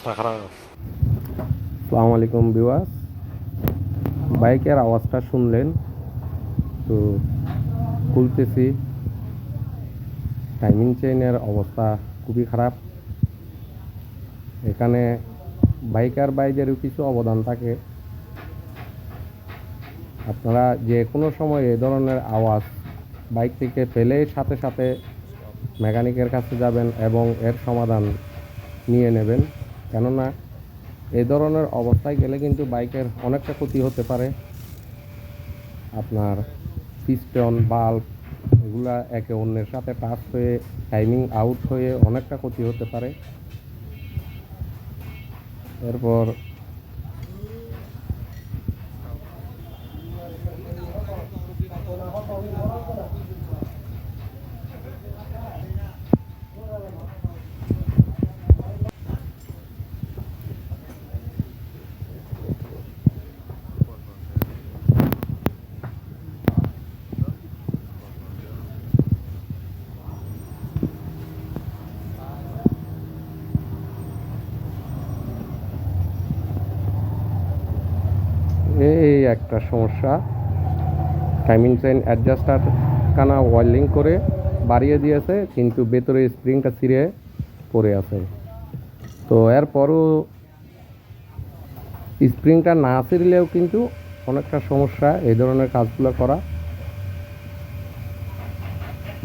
আসসালামু আলাইকুম বিওয়াস বাইকের আওয়াজটা শুনলেন, তো খুলতেছি। টাইমিং চেইনের অবস্থা খুবই খারাপ। এখানে বাইকার বাইদেরও কিছু অবদান থাকে। আপনারা যে কোনো সময় এই ধরনের আওয়াজ বাইক থেকে পেলে সাথে সাথে মেকানিকের কাছে যাবেন এবং এর সমাধান নিয়ে নেবেন। কেননা এই ধরনের অবস্থায় গেলে কিন্তু বাইকের অনেকটা ক্ষতি হতে পারে। আপনার পিস্টন, বাল্ব এগুলা একে অন্যের সাথে টাচ হয়ে টাইমিং আউট হয়ে অনেকটা ক্ষতি হতে পারে। এরপর এই একটা সমস্যা। টাইমিং চেইন অ্যাডজাস্টার কানা ওয়েল্ডিং করে বাড়িয়ে দিয়েছে, কিন্তু ভেতরে স্প্রিংটা ছিঁড়ে পড়ে আছে। তো এরপরও স্প্রিংটা না ছিঁড়লেও কিন্তু অনেকটা সমস্যা এই ধরনের কাজগুলো করা।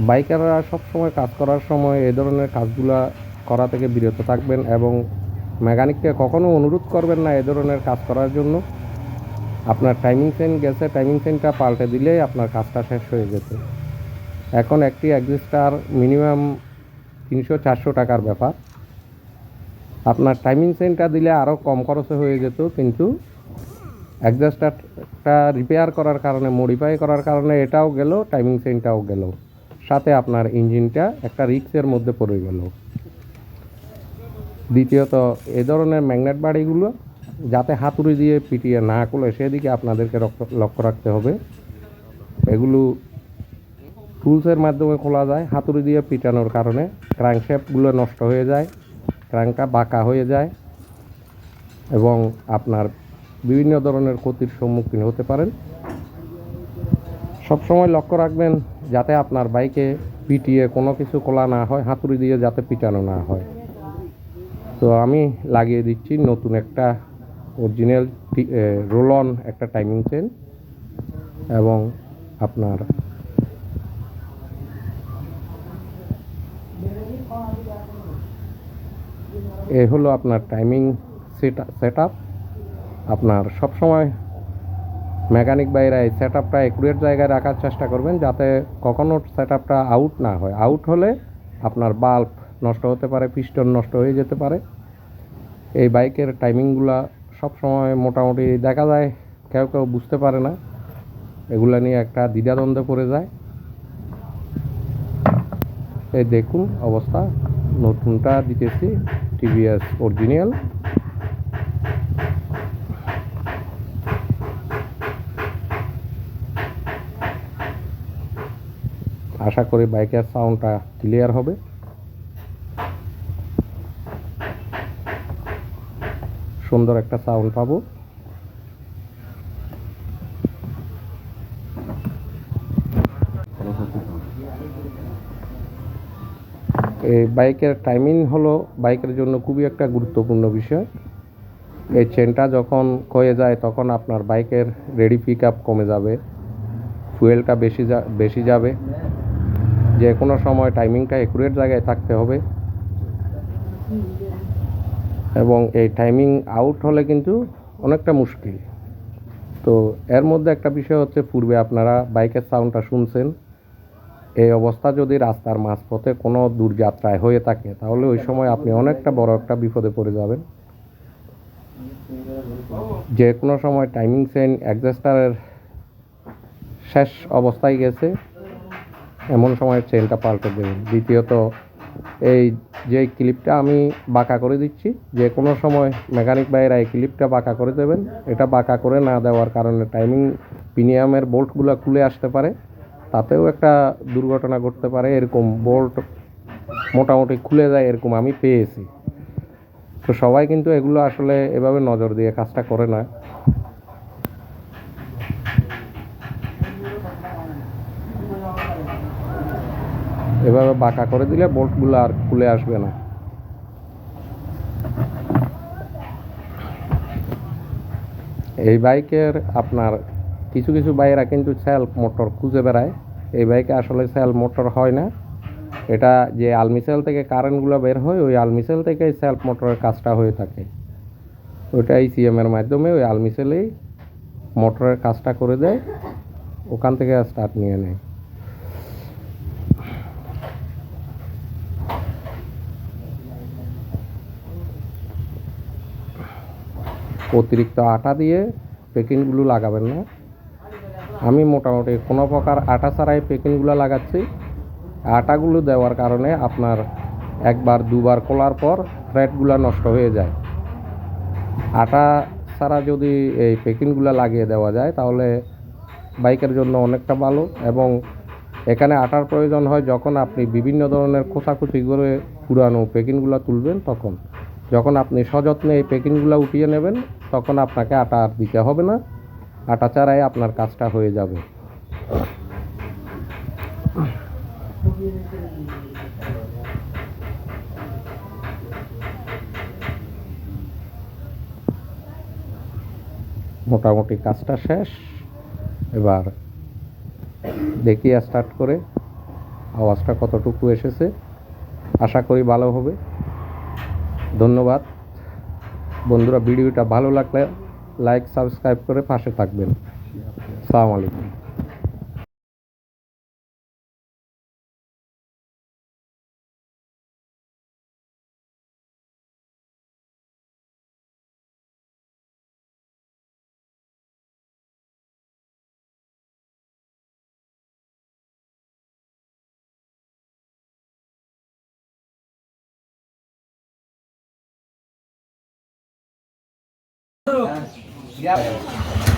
বাইকাররা সবসময় কাজ করার সময় এই ধরনের কাজগুলো করা থেকে বিরত থাকবেন এবং মেকানিককে কখনো অনুরোধ করবেন না এই ধরনের কাজ করার জন্য। আপনার টাইমিং চেন গেছে টাইমিং চেনটা পাল্টে দিলেই আপনার কাজটা শেষ হয়ে যেত। এখন একটি অ্যাডজাস্টার মিনিমাম তিনশো চারশো টাকার ব্যাপার। আপনার টাইমিং চেনটা দিলে আরও কম খরচে হয়ে যেত, কিন্তু অ্যাডজাস্টারটা রিপেয়ার করার কারণে মডিফাই করার কারণে এটাও গেল টাইমিং চেনটাও গেল। সাথে আপনার ইঞ্জিনটা একটা রিক্সের মধ্যে পড়ে গেল। দ্বিতীয়ত, এ ধরনের ম্যাগনেট বাড়িগুলো যাতে হাতুড়ি দিয়ে পিটিয়ে না করলে সেদিকে আপনাদেরকে লক্ষ্য রাখতে হবে। এগুলো টুলসের মাধ্যমে খোলা যায়, হাতুড়ি দিয়ে পিটানোর কারণে। ক্র্যাঙ্কশেপগুলো নষ্ট হয়ে যায়, ক্র্যাঙ্কটা বাঁকা হয়ে যায় এবং আপনার বিভিন্ন ধরনের ক্ষতির সম্মুখীন হতে পারেন। সবসময় লক্ষ্য রাখবেন যাতে আপনার বাইকে পিটিয়ে কোনো কিছু খোলা না হয়, হাতুড়ি দিয়ে যাতে পিটানো না হয়। তো আমি লাগিয়ে দিচ্ছি নতুন একটা অরিজিনাল রোল অন একটা টাইমিং চেন এবং আপনার এ হলো আপনার টাইমিং সেট আপ আপনার সবসময় মেকানিক বাইরা এই সেট আপটা একুরেট জায়গায় রাখার চেষ্টা করবেন যাতে কখনো সেট আপটা আউট না হয়। আউট হলে আপনার বাল্ব নষ্ট হতে পারে পিস্টন নষ্ট হয়ে যেতে পারে। এই বাইকের টাইমিংগুলা সব সময় মোটামুটি দেখা যায়, কেউ কেউ বুঝতে পারে না। এগুলা নিয়ে একটা দ্বিধাদ্বন্দ্বে পড়ে যায়। এই দেখুন অবস্থা, নতুনটা দিতেছি, টিভিএস অরিজিনাল আশা করি বাইকের সাউন্ডটা ক্লিয়ার হবে। সুন্দর একটা সাউন্ড পাবো। এই বাইকের টাইমিং হলো, বাইকের জন্য খুবই একটা গুরুত্বপূর্ণ বিষয়। এই চেনটা যখন ক্ষয়ে যায়, তখন আপনার বাইকের রেডি পিক আপ কমে যাবে। ফুয়েলটা বেশি যা, বেশি যাবে। যে কোনো সময় টাইমিংটা একুরেট জায়গায় থাকতে হবে। এবং এই টাইমিং আউট হলে কিন্তু অনেকটা মুশকিল। তো এর মধ্যে একটা বিষয় হচ্ছে, পূর্বে আপনারা বাইকের সাউন্ডটা শুনছেন। এই অবস্থা যদি রাস্তার মাঝপথে কোনো দূরযাত্রায় হয়ে থাকে, তাহলে ওই সময় আপনি অনেকটা বড় একটা বিপদে পড়ে যাবেন। যে কোনো সময় টাইমিং সেন অ্যাডজাস্টারের শেষ অবস্থায় গেছে, এমন সময় চেনটা পাল্টে দেবেন। দ্বিতীয়ত এই যে ক্লিপটা আমি বাঁকা করে দিচ্ছি, যে কোনো সময় মেকানিক ভাইয়েরা এই ক্লিপটা বাঁকা করে দেবেন। এটা বাঁকা করে না দেওয়ার কারণে টাইমিং প্রিমিয়ামের বোল্টগুলো খুলে আসতে পারে। তাতেও একটা দুর্ঘটনা ঘটতে পারে, এরকম বোল্ট মোটামুটি খুলে যায় এরকম আমি পেয়েছি। তো সবাই কিন্তু এগুলো আসলে এভাবে নজর দিয়ে কাজটা করে না। এভাবে বাঁকা করে দিলে বোল্টগুলো আর খুলে আসবে না। এই বাইকের আপনার কিছু কিছু বাইরা কিন্তু সেলফ মোটর খুঁজে বেড়ায়। এই বাইকে আসলে সেলফ মোটর হয় না। এটা যে আলমিসেল থেকে কারেন্টগুলো বের হয়, ওই আলমিসেল থেকেই সেলফ মোটরের কাজটা হয়ে থাকে। ওইটাই সিএমের মাধ্যমে ওই আলমিসেলেই মোটরের কাজটা করে দেয়, ওখান থেকে স্টার্ট নিয়ে নেয়। অতিরিক্ত আটা দিয়ে প্যাকিংগুলো লাগাবেন না। আমি মোটামুটি কোনো প্রকার আটা ছাড়াই প্যাকিংগুলো লাগাচ্ছি। আটাগুলো দেওয়ার কারণে আপনার একবার, দুবার খোলার পর থ্রেডগুলো নষ্ট হয়ে যায়। আটা ছাড়া যদি এই প্যাকিংগুলো লাগিয়ে দেওয়া যায়, তাহলে বাইকের জন্য অনেকটা ভালো এবং এখানে আটার প্রয়োজন হয় যখন আপনি বিভিন্ন ধরনের খোঁচাখুচি করে পুরানো প্যাকিংগুলো তুলবেন তখন। যখন আপনি সযত্নে এই প্যাকিংগুলো উঠিয়ে নেবেন, তখন আপনাকে আটা আর দিতে হবে না। আটা ছাড়াই আপনার কাজটা হয়ে যাবে। মোটামুটি কাজটা শেষ। এবার দেখি স্টার্ট করে আওয়াজটা কতটুকু এসেছে। আশা করি ভালো হবে। ধন্যবাদ। বন্ধুরা ভিডিওটা ভালো লাগলে লাইক সাবস্ক্রাইব করে পাশে থাকবেন। সালাম Yeah.